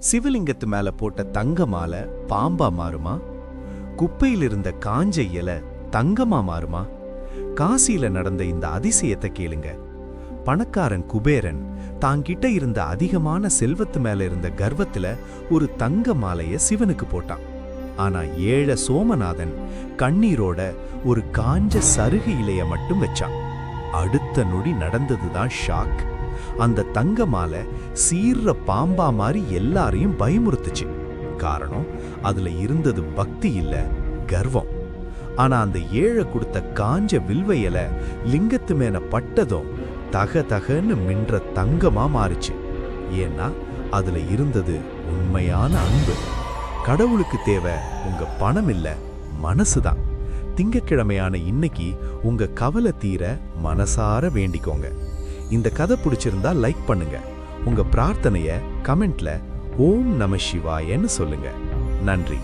சிவலிங்கத்து மேல போட்ட தங்க மாலை பாம்பா மாறுமா? குப்பையில் இருந்த காஞ்ச இலை தங்கமா மாறுமா? காசியில நடந்த இந்த அதிசயத்தை கேளுங்க. பணக்காரன் குபேரன் தாங்கிட்ட இருந்த அதிகமான செல்வத்து மேல இருந்த கர்வத்துல ஒரு தங்க மாலைய சிவனுக்கு போட்டான். ஆனா ஏழ சோமநாதன் கண்ணீரோட ஒரு காஞ்ச சருகு இலைய மட்டும் வச்சான். அடுத்த நொடி நடந்ததுதான் ஷாக். அந்த தங்க மாலை சீர்ற பாம்பா மாதிரி எல்லாரையும் பயமுறுத்துச்சு. காரணம் அதுல இருந்தது பக்தி இல்ல கர்வம். ஆனா அந்த ஏழை கொடுத்த காஞ்ச வில்வையல லிங்கத்து மேல பட்டதும் தக தகன்னு மின்ற தங்கமா மாறுச்சு. ஏன்னா அதுல இருந்தது உண்மையான அன்பு. கடவுளுக்கு தேவை உங்க பணம் இல்ல மனசுதான். திங்கக்கிழமையான இன்னைக்கு உங்க கவலை தீர மனசார வேண்டிக்கோங்க. இந்த கதை பிடிச்சிருந்தா லைக் பண்ணுங்க. உங்க பிரார்த்தனைய கமெண்ட்ல ஓம் நம சிவாயன்னு சொல்லுங்க. நன்றி.